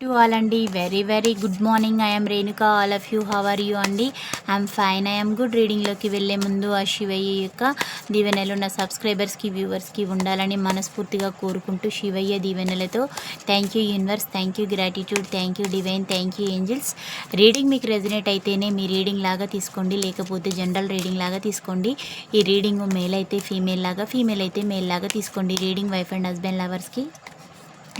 To all అండి. Very very good morning. I'm Renuka all of you. How are you అండి? I'm fine. I'm good. రీడింగ్లోకి వెళ్ళే ముందు ఆ శివయ్య యొక్క దీవెనలు ఉన్న సబ్స్క్రైబర్స్కి వ్యూవర్స్కి ఉండాలని మనస్ఫూర్తిగా కోరుకుంటూ శివయ్య దీవెనలతో thank you universe thank you gratitude thank you divine thank you angels reading మీకు రెజినేట్ అయితేనే మీ రీడింగ్ లాగా తీసుకోండి. లేకపోతే జనరల్ రీడింగ్ లాగా తీసుకోండి. ఈ రీడింగ్ మేల్ అయితే ఫీమేల్ లాగా ఫీమేల్ అయితే మేల్ లాగా తీసుకోండి. రీడింగ్ వైఫ్ అండ్ హస్బెండ్ లవర్స్కి.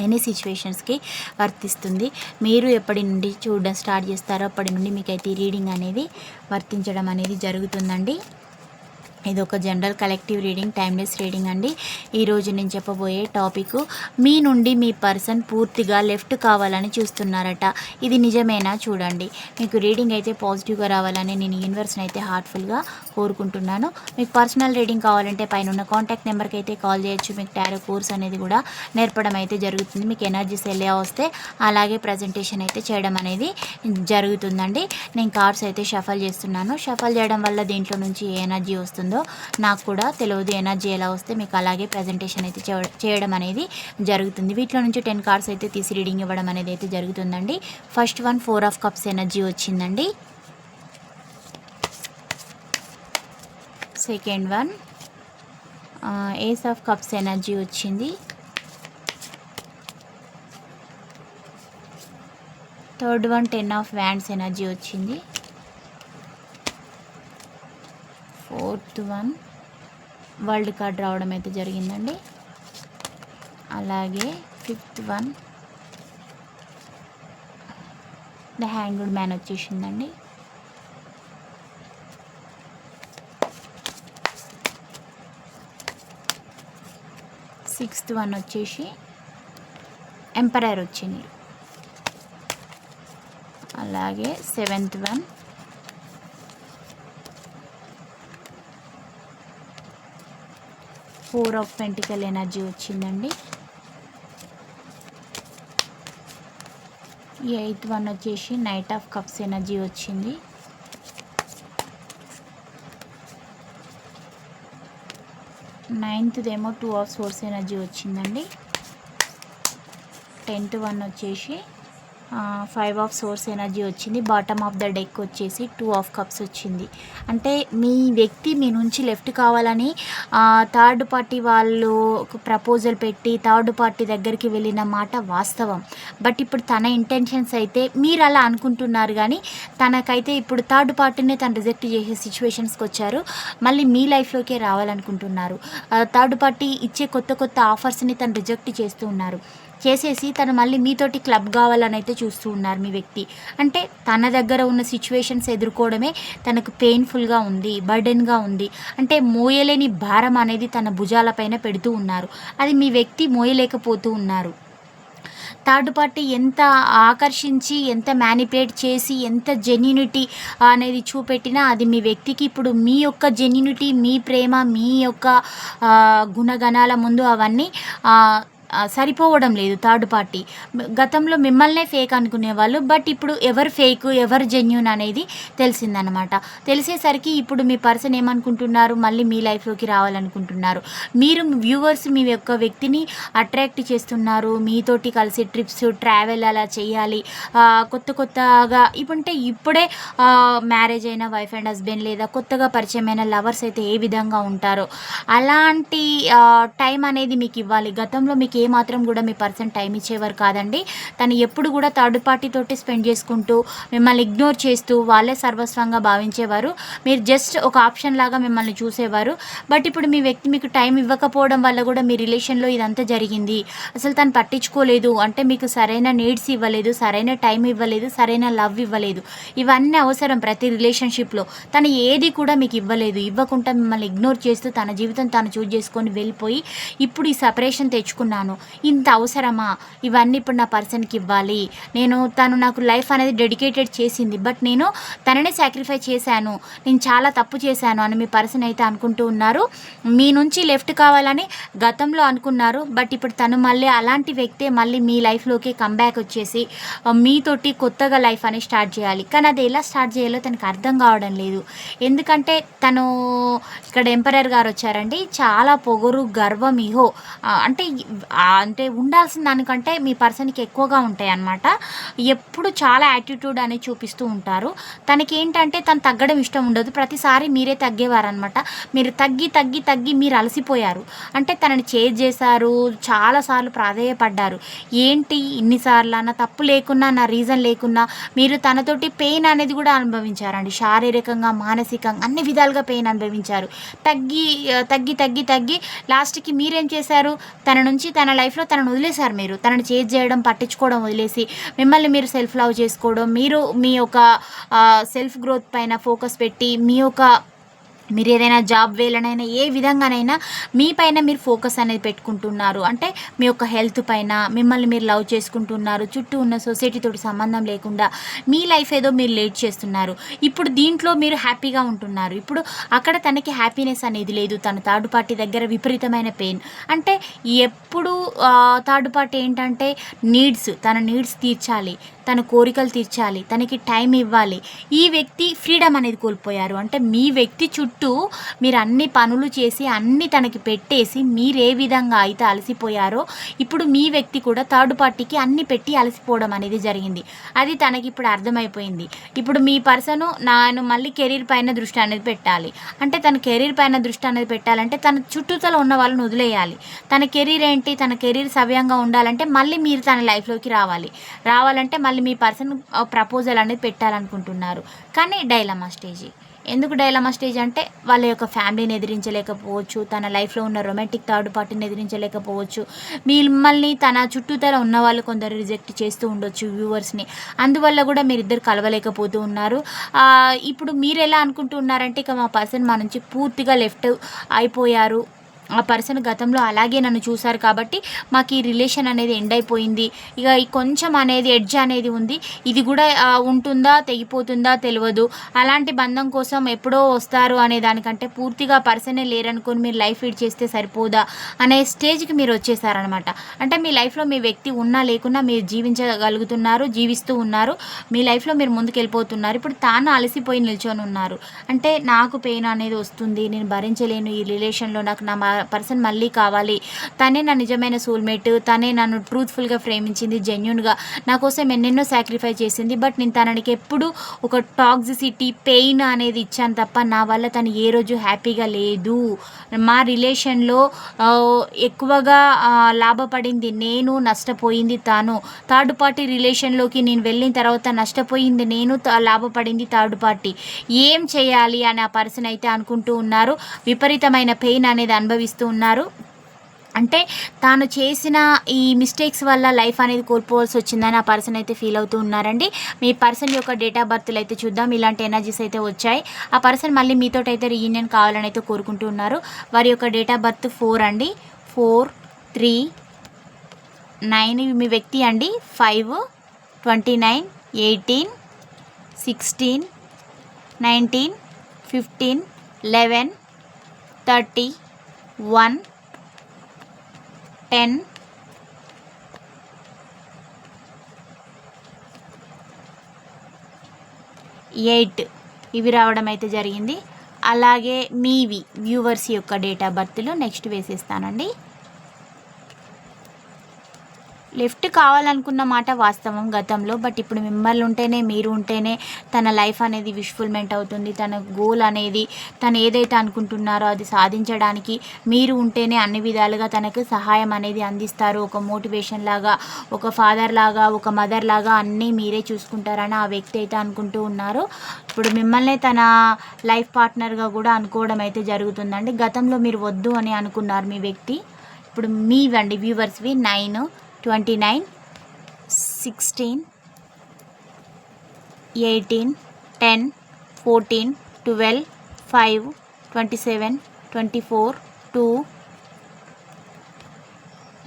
ఎనీ సిచ్యువేషన్స్కి వర్తిస్తుంది. మీరు ఎప్పటి నుండి చూడడం స్టార్ట్ చేస్తారో అప్పటి నుండి మీకైతే ఈ రీడింగ్ అనేది వర్తించడం అనేది జరుగుతుందండి. ఇది ఒక general collective reading timeless reading అండి. ఈరోజు నేను చెప్పబోయే టాపిక్ మీ నుండి మీ పర్సన్ పూర్తిగా లెఫ్ట్ కావాలని చూస్తున్నారట. ఇది నిజమేనా చూడండి. మీకు రీడింగ్ అయితే పాజిటివ్గా రావాలని నేను యూనివర్స్ని అయితే హార్ట్ఫుల్గా కోరుకుంటున్నాను. మీకు పర్సనల్ రీడింగ్ కావాలంటే పైన ఉన్న కాంటాక్ట్ నెంబర్కి అయితే కాల్ చేయొచ్చు. మీకు టారో కోర్స్ అనేది కూడా నేర్పడం అయితే జరుగుతుంది. మీకు ఎనర్జీస్ ఎలా వస్తే అలాగే ప్రజెంటేషన్ అయితే చేయడం అనేది జరుగుతుందండి. నేను కార్డ్స్ అయితే షఫల్ చేస్తున్నాను. షఫల్ చేయడం వల్ల దీంట్లో నుంచి ఏ ఎనర్జీ వస్తుందో నాకు కూడా తెలియదు ఎనర్జీ ఎలా వస్తే మీకు అలాగే ప్రజెంటేషన్ అయితే చేయడం అనేది జరుగుతుంది. వీటిలో నుంచి టెన్ కార్డ్స్ అయితే తీసి రీడింగ్ ఇవ్వడం అనేది అయితే జరుగుతుందండి. First one four of cups energy వచ్చిందండి. Second one ace of cups energy వచ్చింది. Third one ten of wands energy వచ్చింది. Fourth one. వరల్డ్ కార్డ్ రావడం అయితే జరిగిందండి. అలాగే fifth one. The hanged man వచ్చేసిందండి. సిక్స్త్ వన్ వచ్చేసి ఎంపరర్ వచ్చింది అలాగే seventh one. Four of pentacle energy వచ్చిందండి. ఎయిత్ వన్ వచ్చేసి నైట్ ఆఫ్ కప్స్ ఎనర్జీ వచ్చింది. నైన్త్దేమో ఏమో టూ ఆఫ్ సోర్స్ ఎనర్జీ వచ్చిందండి. టెన్త్ వన్ వచ్చేసి ఫైవ్ ఆఫ్ సోర్స్ ఎనర్జీ వచ్చింది. బాటమ్ ఆఫ్ ద డెక్ వచ్చేసి టూ ఆఫ్ కప్స్ వచ్చింది. అంటే మీ వ్యక్తి మీ నుంచి లెఫ్ట్ కావాలని థర్డ్ పార్టీ వాళ్ళు ప్రపోజల్ పెట్టి థర్డ్ పార్టీ దగ్గరికి వెళ్ళిన మాట వాస్తవం. బట్ ఇప్పుడు తన ఇంటెన్షన్స్ అయితే మీరు అలా అనుకుంటున్నారు కానీ తనకైతే ఇప్పుడు థర్డ్ పార్టీనే తను రిజెక్ట్ చేసే సిచ్యువేషన్స్కి వచ్చారు. మళ్ళీ మీ లైఫ్లోకే రావాలనుకుంటున్నారు. థర్డ్ పార్టీ ఇచ్చే కొత్త కొత్త ఆఫర్స్ని తను రిజెక్ట్ చేస్తూ ఉన్నారు. చేసేసి తను మళ్ళీ మీతోటి క్లబ్ కావాలని అయితే చూస్తూ ఉన్నారు మీ వ్యక్తి. అంటే తన దగ్గర ఉన్న సిచ్యువేషన్స్ ఎదుర్కోవడమే తనకు పెయిన్ఫుల్గా ఉంది బర్డెన్గా ఉంది. అంటే మోయలేని భారం అనేది తన భుజాలపైన పెడుతూ ఉన్నారు. అది మీ వ్యక్తి మోయలేకపోతూ ఉన్నారు. థర్డ్ పార్టీ ఎంత ఆకర్షించి ఎంత మ్యానిపులేట్ చేసి ఎంత జెన్యునిటీ అనేది చూపెట్టినా అది మీ వ్యక్తికి ఇప్పుడు మీ యొక్క జెన్యునిటీ మీ ప్రేమ మీ యొక్క గుణగణాల ముందు అవన్నీ సరిపోవడం లేదు థర్డ్ పార్టీ. గతంలో మిమ్మల్నే ఫేక్ అనుకునేవాళ్ళు బట్ ఇప్పుడు ఎవరు ఫేక్ ఎవరు జెన్యున్ అనేది తెలిసిందనమాట. తెలిసేసరికి ఇప్పుడు మీ పర్సన్ ఏమనుకుంటున్నారు మళ్ళీ మీ లైఫ్లోకి రావాలనుకుంటున్నారు. మీరు వ్యూవర్స్ మీ యొక్క వ్యక్తిని అట్రాక్ట్ చేస్తున్నారు మీతోటి కలిసి ట్రిప్స్ ట్రావెల్ అలా చేయాలి కొత్త కొత్తగా ఇప్పుడంటే ఇప్పుడే మ్యారేజ్ అయిన వైఫ్ అండ్ హస్బెండ్ లేదా కొత్తగా పరిచయమైన లవర్స్ అయితే ఏ విధంగా ఉంటారో. అలాంటి టైం అనేది మీకు ఇవ్వాలి. గతంలో మీకు ఏమాత్రం కూడా మీ పర్సన్ టైం ఇచ్చేవారు కాదండి. తను ఎప్పుడు కూడా థర్డ్ పార్టీ తోటి స్పెండ్ చేసుకుంటూ మిమ్మల్ని ఇగ్నోర్ చేస్తూ వాళ్ళే సర్వస్వంగా భావించేవారు. మీరు జస్ట్ ఒక ఆప్షన్ లాగా మిమ్మల్ని చూసేవారు. బట్ ఇప్పుడు మీ వ్యక్తి మీకు టైం ఇవ్వకపోవడం వల్ల కూడా మీ రిలేషన్లో ఇదంతా జరిగింది. అసలు తను పట్టించుకోలేదు. అంటే మీకు సరైన నీడ్స్ ఇవ్వలేదు సరైన టైం ఇవ్వలేదు సరైన లవ్ ఇవ్వలేదు. ఇవన్నీ అవసరం ప్రతి రిలేషన్షిప్లో తను ఏది కూడా మీకు ఇవ్వలేదు. ఇవ్వకుండా మిమ్మల్ని ఇగ్నోర్ చేస్తూ తన జీవితం తను చూజ్ చేసుకొని వెళ్ళిపోయి ఇప్పుడు ఈ సపరేషన్ తెచ్చుకున్నాను. ఇంత అవసరమా? ఇవన్నీ ఇప్పుడు నా పర్సన్కి ఇవ్వాలి. నేను తను నాకు లైఫ్ అనేది డెడికేటెడ్ చేసింది. బట్ నేను తననే సాక్రిఫై చేశాను. నేను చాలా తప్పు చేశాను అని మీ పర్సన్ అయితే అనుకుంటూ ఉన్నారు. మీ నుంచి లెఫ్ట్ కావాలని గతంలో అనుకున్నారు. బట్ ఇప్పుడు తను మళ్ళీ అలాంటి వ్యక్తే మళ్ళీ మీ లైఫ్లోకి కంబ్యాక్ వచ్చేసి మీతోటి కొత్తగా లైఫ్ అని స్టార్ట్ చేయాలి. కానీ అది ఎలా స్టార్ట్ చేయాలో తనకు అర్థం కావడం లేదు. ఎందుకంటే తను ఇక్కడ ఎంపరర్ గారు వచ్చారండి. చాలా పొగరు గర్వం ఇహో అంటే అంటే ఉండాల్సిన దానికంటే మీ పర్సన్కి ఎక్కువగా ఉంటాయి అన్నమాట ఎప్పుడు చాలా యాటిట్యూడ్ అనేది చూపిస్తూ ఉంటారు. తనకి ఏంటంటే తను తగ్గడం ఇష్టం ఉండదు. ప్రతిసారి మీరే తగ్గేవారనమాట మీరు తగ్గి తగ్గి తగ్గి మీరు అలసిపోయారు. అంటే తనని చేజ్ చేశారు చాలాసార్లు ప్రాధేయపడ్డారు. ఏంటి ఇన్నిసార్లు అన్న తప్పు లేకున్నా నా రీజన్ లేకున్నా మీరు తనతోటి పెయిన్ అనేది కూడా అనుభవించారండి. శారీరకంగా మానసికంగా అన్ని విధాలుగా పెయిన్ అనుభవించారు. తగ్గి తగ్గి తగ్గి తగ్గి లాస్ట్కి మీరేం చేశారు? తన నుంచి తన తన లైఫ్లో తనను వదిలేశారు మీరు. తనని చేజ్ చేయడం పట్టించుకోవడం వదిలేసి మిమ్మల్ని మీరు సెల్ఫ్ లవ్ చేసుకోవడం మీరు మీ యొక్క సెల్ఫ్ గ్రోత్ పైన ఫోకస్ పెట్టి మీ యొక్క మీరు ఏదైనా జాబ్ వేలనైనా ఏ విధంగానైనా మీ పైన మీరు ఫోకస్ అనేది పెట్టుకుంటున్నారు. అంటే మీ యొక్క హెల్త్ పైన మిమ్మల్ని మీరు లవ్ చేసుకుంటున్నారు చుట్టూ ఉన్న సొసైటీతో సంబంధం లేకుండా మీ లైఫ్ ఏదో మీరు లేట్ చేస్తున్నారు. ఇప్పుడు దీంట్లో మీరు హ్యాపీగా ఉంటున్నారు. ఇప్పుడు అక్కడ తనకి హ్యాపీనెస్ అనేది లేదు. తన థర్డ్ పార్టీ దగ్గర విపరీతమైన పెయిన్. అంటే ఎప్పుడు థర్డ్ పార్టీ ఏంటంటే నీడ్స్ తన నీడ్స్ తీర్చాలి. తన కోరికలు తీర్చాలి తనకి టైం ఇవ్వాలి. ఈ వ్యక్తి ఫ్రీడమ్ అనేది కోల్పోయారు. అంటే మీ వ్యక్తి చుట్టూ మీరు అన్ని పనులు చేసి అన్ని తనకి పెట్టేసి మీరు ఏ విధంగా అయితే అలసిపోయారో ఇప్పుడు మీ వ్యక్తి కూడా థర్డ్ పార్టీకి అన్ని పెట్టి అలసిపోవడం అనేది జరిగింది. అది తనకి ఇప్పుడు అర్థమైపోయింది. ఇప్పుడు మీ పర్సన్ నేను మళ్ళీ కెరీర్ పైన దృష్టి అనేది పెట్టాలి. అంటే తన కెరీర్ పైన దృష్టి అనేది పెట్టాలంటే తన చుట్టూతల ఉన్న వాళ్ళని వదిలేయాలి. తన కెరీర్ ఏంటి? తన కెరీర్ సవ్యంగా ఉండాలంటే మళ్ళీ మీరు తన లైఫ్లోకి రావాలి. రావాలంటే మళ్ళీ మీ పర్సన్ ప్రపోజల్ అనేది పెట్టాలనుకుంటున్నారు. కానీ డైలమా స్టేజ్? ఎందుకు డైలమా స్టేజ్ అంటే వాళ్ళ యొక్క ఫ్యామిలీని ఎదిరించలేకపోవచ్చు తన లైఫ్లో ఉన్న రొమాంటిక్ థర్డ్ పార్టీని ఎదిరించలేకపోవచ్చు. మిమ్మల్ని తన చుట్టూతల ఉన్న వాళ్ళు కొందరు రిజెక్ట్ చేస్తూ ఉండొచ్చు వ్యూవర్స్ని. అందువల్ల కూడా మీరిద్దరు కలవలేకపోతూ ఉన్నారు. ఇప్పుడు మీరు ఎలా అనుకుంటున్నారంటే ఇక మా పర్సన్ మా నుంచి పూర్తిగా లెఫ్ట్ అయిపోయారు. ఆ పర్సన్ గతంలో అలాగే నన్ను చూశారు కాబట్టి మాకు ఈ రిలేషన్ అనేది ఎండ్ అయిపోయింది. ఇక కొంచెం అనేది ఎడ్జ్ అనేది ఉంది. ఇది కూడా ఉంటుందా తెగిపోతుందా తెలియదు. అలాంటి బంధం కోసం ఎప్పుడో వస్తారు అనే దానికంటే పూర్తిగా పర్సనే లేరనుకొని మీరు లైఫ్ లీడ్ చేస్తే సరిపోదా అనే స్టేజ్కి మీరు వచ్చేసారనమాట అంటే మీ లైఫ్లో మీ వ్యక్తి ఉన్నా లేకున్నా మీరు జీవించగలుగుతున్నారు జీవిస్తూ ఉన్నారు. మీ లైఫ్లో మీరు ముందుకెళ్ళిపోతున్నారు. ఇప్పుడు తాను అలసిపోయి నిల్చొని ఉన్నారు. అంటే నాకు పెయిన్ అనేది వస్తుంది నేను భరించలేను ఈ రిలేషన్లో నాకు నా పర్సన్ మళ్ళీ కావాలి. తనే నా నిజమైన సోల్మేట్ తనే నన్ను ట్రూత్ఫుల్గా ప్రేమించింది జెన్యున్గా నా కోసం ఎన్నెన్నో సాక్రిఫై చేసింది బట్ నేను తనకి ఎప్పుడు ఒక టాక్సిసిటీ పెయిన్ అనేది ఇచ్చాను తప్ప నా వల్ల తను ఏ రోజు హ్యాపీగా లేదు. మా రిలేషన్లో ఎక్కువగా లాభపడింది నేను నష్టపోయింది తాను. థర్డ్ పార్టీ రిలేషన్లోకి నేను వెళ్ళిన తర్వాత నష్టపోయింది నేను లాభపడింది థర్డ్ పార్టీ. ఏం చేయాలి అని ఆ పర్సన్ అయితే అనుకుంటూ ఉన్నారు. విపరీతమైన పెయిన్ అనేది అనుభవిస్తూ ఉన్నారు. అంటే తాను చేసిన ఈ మిస్టేక్స్ వల్ల లైఫ్ అనేది కోల్పోవాల్సి వచ్చిందని ఆ పర్సన్ అయితే ఫీల్ అవుతూ ఉన్నారండి. మీ పర్సన్ యొక్క డేట్ ఆఫ్ బర్త్లు అయితే చూద్దాం. ఇలాంటి ఎనర్జీస్ అయితే వచ్చాయి. ఆ పర్సన్ మళ్ళీ మీతో అయితే రీయూనియన్ కావాలని అయితే కోరుకుంటూ ఉన్నారు. వారి యొక్క డేట్ ఆఫ్ బర్త్ ఫోర్ అండి. ఫోర్ త్రీ నైన్ మీ వ్యక్తి అండి. Five twenty nine eighteen sixteen nineteen fifteen eleven thirty one ten eight. ఇవి రావడం అయితే జరిగింది. అలాగే మీవి వ్యూవర్స్ యొక్క డేట్ ఆఫ్ బర్త్లో నెక్స్ట్ వేసేస్తానండి. లెఫ్ట్ కావాలనుకున్న మాట వాస్తవం గతంలో బట్ ఇప్పుడు మిమ్మల్ని ఉంటేనే మీరు ఉంటేనే తన లైఫ్ అనేది విష్ఫుల్మెంట్ అవుతుంది. తన గోల్ అనేది తను ఏదైతే అనుకుంటున్నారో అది సాధించడానికి మీరు ఉంటేనే అన్ని విధాలుగా తనకు సహాయం అనేది అందిస్తారు. ఒక మోటివేషన్ లాగా ఒక ఫాదర్ లాగా ఒక మదర్ లాగా అన్నీ మీరే చూసుకుంటారని ఆ వ్యక్తి అయితే అనుకుంటూ ఉన్నారు. ఇప్పుడు మిమ్మల్ని తన లైఫ్ పార్ట్నర్గా కూడా అనుకోవడం అయితే జరుగుతుందండి. గతంలో మీరు వద్దు అని అనుకున్నారు మీ వ్యక్తి. ఇప్పుడు మీవండి వ్యూవర్స్వి nine twenty nine sixteen eighteen ten fourteen twelve five twenty seven twenty four two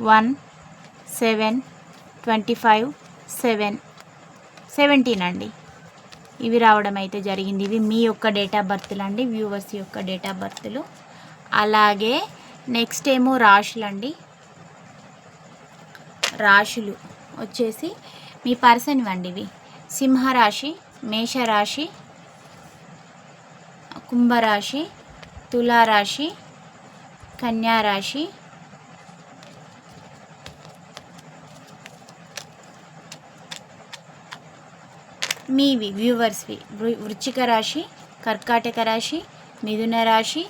one seven twenty five seven seventeen అండి. ఇవి రావడం అయితే జరిగింది. ఇవి మీ యొక్క డేట్ ఆఫ్ బర్త్లు అండి వ్యూవర్స్ యొక్క డేట్ ఆఫ్ బర్త్లు అలాగే నెక్స్ట్ ఏమో రాశులండి రాశులు వచ్చేసి మీ పర్సన్ వండివి సింహరాశి మేషరాశి కుంభరాశి తులారాశి కన్యారాశి. మీవి వ్యూవర్స్వి వృచ్చిక రాశి కర్కాటక రాశి మిథున రాశి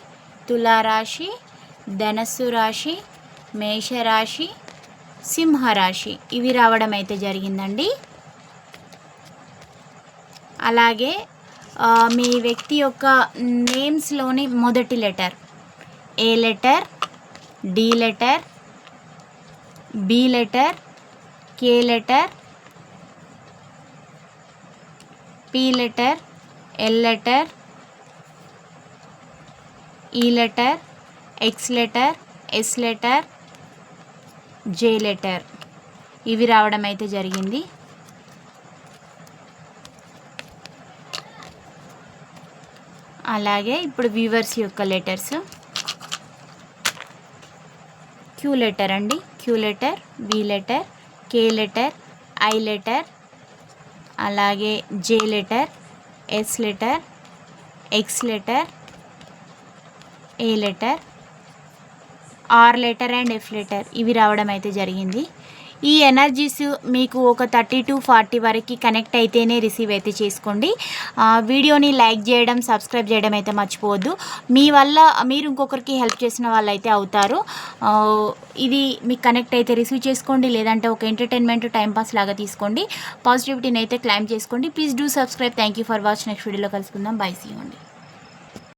తులారాశి ధనస్సు రాశి మేషరాశి సింహరాశి. ఇవి రావడం అయితే జరిగిందండి. అలాగే మీ వ్యక్తి యొక్క నేమ్స్లోని మొదటి letter. A letter? D letter? B letter? K letter? P letter? L letter? E letter? X letter? S letter? J letter. ఇవి రావడం అయితే జరిగింది. అలాగే ఇప్పుడు వ్యూవర్స్ యొక్క లెటర్స్. క్యూ లెటర్ అండి. Q letter V letter K letter I letter అలాగే J letter S letter X letter A letter R letter and F letter ఇవి రావడం అయితే జరిగింది. ఈ ఎనర్జీస్ మీకు ఒక థర్టీ టు ఫార్టీ వరకు కనెక్ట్ అయితేనే రిసీవ్ అయితే చేసుకోండి. వీడియోని లైక్ చేయడం సబ్స్క్రైబ్ చేయడం అయితే మర్చిపోవద్దు. మీ వల్ల మీరు ఇంకొకరికి హెల్ప్ చేసిన వాళ్ళు అయితే అవుతారు ఇది మీకు కనెక్ట్ అయితే రిసీవ్ చేసుకోండి. లేదంటే ఒక ఎంటర్టైన్మెంట్ టైంపాస్ లాగా తీసుకోండి. పాజిటివిటీని అయితే క్లైమ్ చేసుకోండి. Please do subscribe. Thank you for watch. Next వీడియోలో కలుసుకుందాం. Bye see